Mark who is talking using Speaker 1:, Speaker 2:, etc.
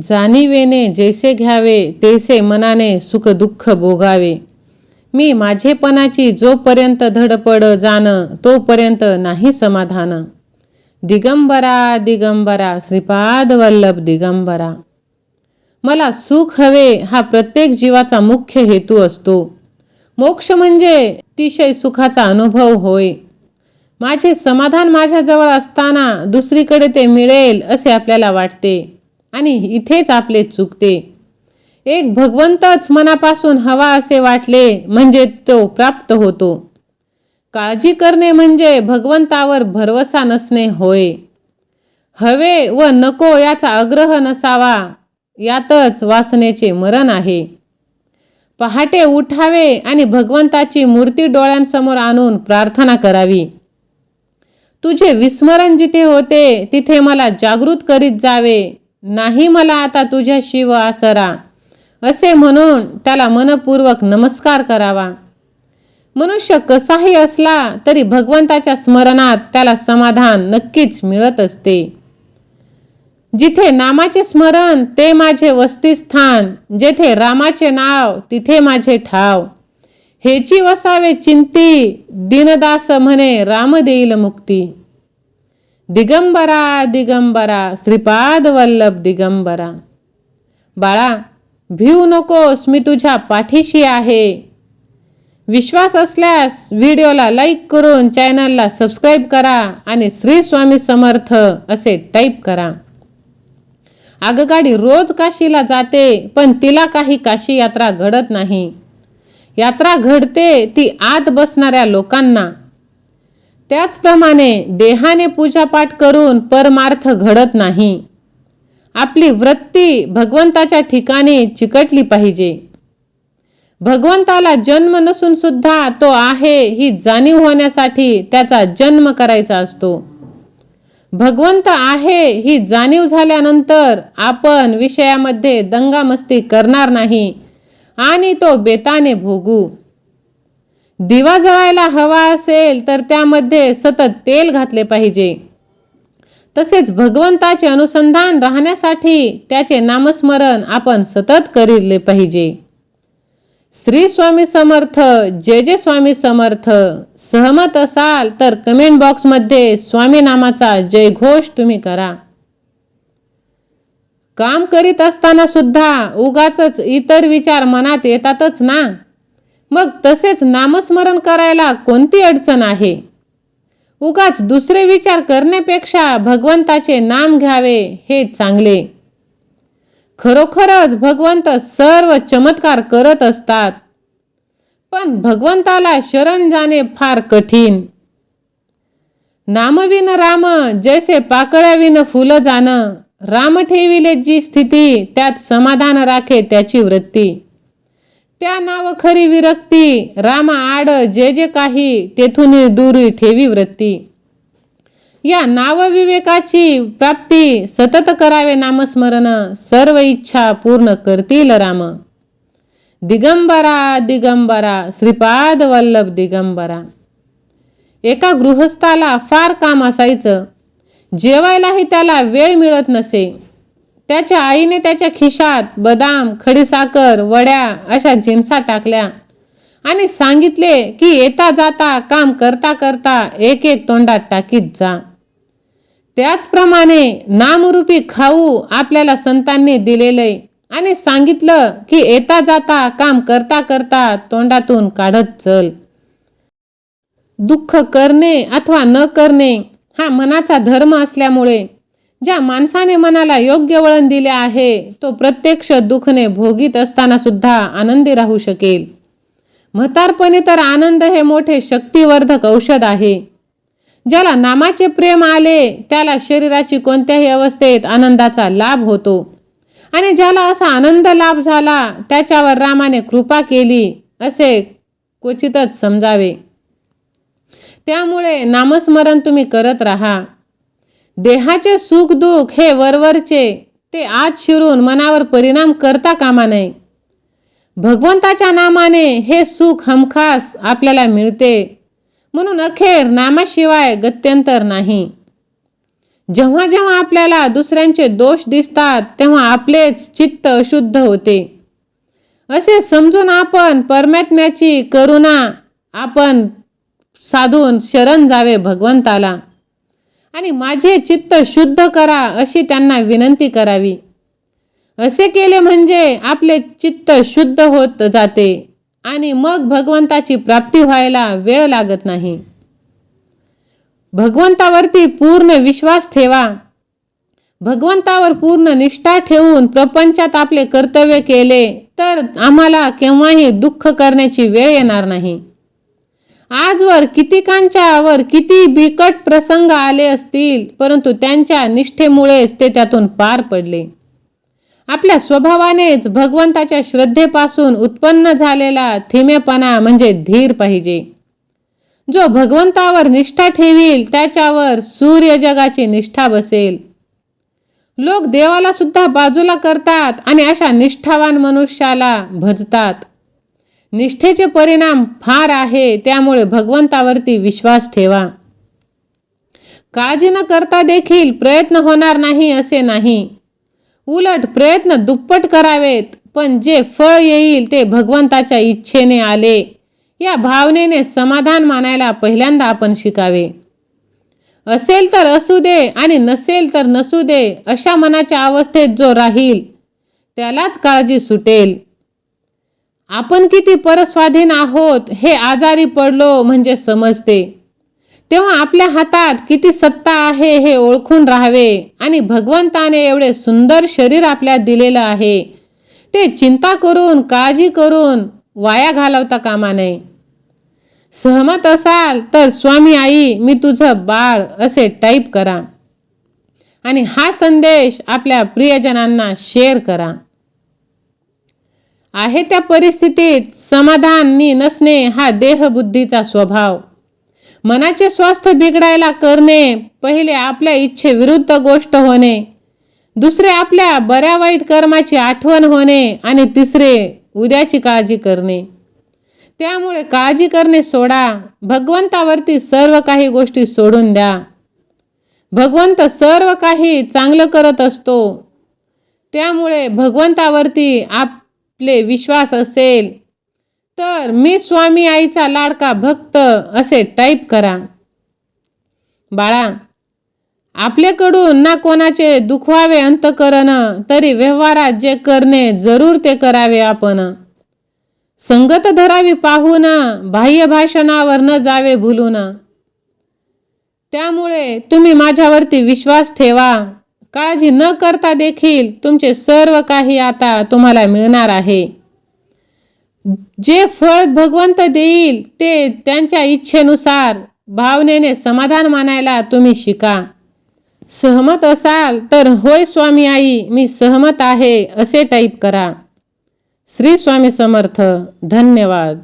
Speaker 1: जाणीवेने जैसे घ्यावे तैसे मनाने सुख दुःख भोगावे. मी माझेपणाची जोपर्यंत धडपड जाणं तोपर्यंत नाही समाधान. दिगंबरा दिगंबरा श्रीपाद वल्लभ दिगंबरा. मला सुख हवे हा प्रत्येक जीवाचा मुख्य हेतू असतो. मोक्ष म्हणजे अतिशय सुखाचा अनुभव होय. माझे समाधान माझ्याजवळ असताना दुसरीकडे ते मिळेल असे आपल्याला वाटते. आणि इथेच आपले चुकते. एक भगवंतच मनापासून हवा असे वाटले म्हणजे तो प्राप्त होतो. काळजी करणे म्हणजे भगवंतावर भरवसा नसणे होय. हवे व नको याचा आग्रह नसावा यातच वासनेचे मरण आहे. पहाटे उठावे आणि भगवंताची मूर्ती डोळ्यांसमोर आणून प्रार्थना करावी. तुझे विस्मरण जिथे होते तिथे मला जागृत करीत जावे. नाही मला आता तुझ्या शिव आसरा असे म्हणून त्याला मनपूर्वक नमस्कार करावा. मनुष्य कसाही असला तरी भगवंताच्या स्मरणात त्याला समाधान नक्कीच मिळत असते. जिथे नामाचे स्मरण ते माझे वस्तीस्थान. जेथे रामाचे नाव तिथे माझे ठाव. हेची वसावे चिंती दिनदास म्हणे राम देईल मुक्ती. दिगंबरा दिगंबरा श्रीपाद वल्लभ दिगंबरा. बाळा भिऊ नकोस मी तुझ्या पाठीशी आहे. विश्वास असल्यास व्हिडिओला लाईक करून चॅनलला सबस्क्राईब करा आणि श्री स्वामी समर्थ असे टाईप करा. आगगाडी रोज काशीला जाते पण तिला काही काशी यात्रा घडत नाही. यात्रा घडते ती आत बसणाऱ्या लोकांना. त्याचप्रमाणे देहाने पूजापाठ करून परमार्थ घडत नाही. आपली वृत्ती भगवंताच्या ठिकाणी चिकटली पाहिजे. भगवंताला जन्म नसून सुद्धा तो आहे ही जाणीव होण्यासाठी त्याचा जन्म करायचा असतो. भगवंत आहे ही जाणीव झाल्यानंतर आपण विषयामध्ये दंगामस्ती करणार नाही आणि तो बेताने भोगू. दिवा जळायला हवा असेल तर त्यामध्ये सतत तेल घातले पाहिजे. तसेच भगवंताचे अनुसंधान राहण्यासाठी त्याचे नामस्मरण आपण सतत करिले पाहिजे. श्री स्वामी समर्थ जय जय स्वामी समर्थ. सहमत असाल तर कमेंट बॉक्समध्ये स्वामी नामाचा जयघोष तुम्ही करा. काम करीत असताना सुद्धा उगाच इतर विचार मनात येतातच ना? मग तसेच नामस्मरण करायला कोणती अडचण आहे? उगाच दुसरे विचार करण्यापेक्षा भगवंताचे नाम घ्यावे हे चांगले. खरोखरच भगवंत सर्व चमत्कार करत असतात. पण भगवंताला शरण जाणे फार कठीण. नामविन राम जैसे पाकळ्याविन फुलं जाणं राम ठेविले जी स्थिती त्यात समाधान राखे त्याची वृत्ती. त्या नाव खरी विरक्ती. रामा आड जे जे काही तेथून दूर ठेवी वृत्ती. या नावविवेकाची प्राप्ती सतत करावे नामस्मरण सर्व इच्छा पूर्ण करतील राम. दिगंबरा दिगंबरा श्रीपाद वल्लभ दिगंबरा. एका गृहस्थाला फार काम असायचं. जेवायलाही त्याला वेळ मिळत नसे. त्याच्या आईने त्याच्या खिशात बदाम खडीसाखर वड्या अशा जिन्सा टाकल्या आणि सांगितले की येता जाता काम करता करता एक एक तोंडात टाकीत जा. त्याचप्रमाणे नामरूपी खाऊ आपल्याला संतांनी दिलेले आणि सांगितलं की येता जाता काम करता करता तोंडातून काढत चल. दुःख करणे अथवा न करणे हा मनाचा धर्म असल्यामुळे ज्या माणसाने मनाला योग्य वळण दिले आहे तो प्रत्यक्ष दुःखने भोगीत असताना सुद्धा आनंदी राहू शकेल. म्हातारपणी तर आनंद हे मोठे शक्तिवर्धक औषध आहे. ज्याला नामाचे प्रेम आले त्याला शरीराची कोणत्याही अवस्थेत आनंदाचा लाभ होतो. आणि ज्याला असा आनंद लाभ झाला त्याच्यावर रामाने कृपा केली असे क्वचितच समजावे. त्यामुळे नामस्मरण तुम्ही करत राहा. देहाचे सुख दुःख हे वरवरचे ते आत शिरून मनावर परिणाम करता कामा नये. भगवंताच्या नामाने हे सुख हमखास आपल्याला मिळते. म्हणून अखेर नामाशिवाय गत्यंतर नाही. जेव्हा जेव्हा आपल्याला दुसऱ्यांचे दोष दिसतात तेव्हा आपलेच चित्त अशुद्ध होते. असे समजून आपण परमात्म्याची करुणा आपण साधून शरण जावे भगवंताला. आणि माझे चित्त शुद्ध करा अशी त्यांना विनंती करावी. असे केले म्हणजे आपले चित्त शुद्ध होत जाते आणि मग भगवंताची प्राप्ती व्हायला वेळ लागत नाही. भगवंतावरती पूर्ण विश्वास ठेवा. भगवंतावर पूर्ण निष्ठा ठेवून प्रपंचात आपले कर्तव्य केले तर आम्हाला केव्हाही दुःख करण्याची वेळ येणार नाही. आजवर कितिकांच्यावर किती बिकट प्रसंग आले असतील परंतु त्यांच्या निष्ठेमुळेच ते त्यातून पार पडले. आपल्या स्वभावानेच भगवंताच्या श्रद्धेपासून उत्पन्न झालेला थिमेपणा म्हणजे धीर पाहिजे. जो भगवंतावर निष्ठा ठेवील त्याच्यावर सूर्य जगाची निष्ठा बसेल. लोक देवाला सुद्धा बाजूला करतात आणि अशा निष्ठावान मनुष्याला भजतात. निष्ठेचे परिणाम फार आहे त्यामुळे भगवंतावरती विश्वास ठेवा. काळजी न करता देखील प्रयत्न होणार नाही असे नाही. उलट प्रयत्न दुप्पट करावेत पण जे फळ येईल ते भगवंताच्या इच्छेने आले. या भावनेने समाधान मानायला पहिल्यांदा आपण शिकावे. असेल तर असू दे आणि नसेल तर नसू दे अशा मनाच्या अवस्थेत जो राहील त्यालाच काळजी सुटेल. आपण किती परस्वाधीन आहोत हे आजारी पडलो म्हणजे समजते. तेव्हा आपल्या हातात किती सत्ता आहे हे ओळखून राहावे आणि भगवंताने एवढे सुंदर शरीर आपल्या दिलेलं आहे. ते चिंता करून काळजी करून वाया घालवता कामा नये. सहमत असाल तर स्वामी आई मी तुझं बाळ असे टाईप करा. आणि हा संदेश आपल्या प्रियजनांना शेअर करा. आहे त्या परिस्थितीत समाधानी नसणे हा देहबुद्धीचा स्वभाव. मनाचे स्वास्थ्य बिघडायला करणे पहिले आपल्या इच्छेविरुद्ध गोष्ट होणे दुसरे आपल्या बऱ्या वाईट कर्माची आठवण होणे आणि तिसरे उद्याची काळजी करणे. त्यामुळे काळजी करणे सोडा भगवंतावरती सर्व काही गोष्टी सोडून द्या. भगवंत सर्व काही चांगलं करत असतो. त्यामुळे भगवंतावरती आप आपले विश्वास असेल. तर मी स्वामी आईचा लाडका भक्त असे टाईप करा. बाळा आपल्याकडून ना कोणाचे दुखवावे अंतकरण तरी व्यवहारात जे करणे जरूर ते करावे आपण. संगत धरावी पाहून बाह्य भाषणावर न जावे भुलून. त्यामुळे तुम्ही माझ्यावरती विश्वास ठेवा. काळजी न करता देखील तुमचे सर्व काही आता तुम्हाला मिळणार आहे. जे फळ भगवंत देईल ते त्यांच्या इच्छेनुसार भावनेने समाधान मानायला तुम्ही शिका. सहमत असाल तर होय स्वामी आई मी सहमत आहे असे टाईप करा. श्री स्वामी समर्थ धन्यवाद.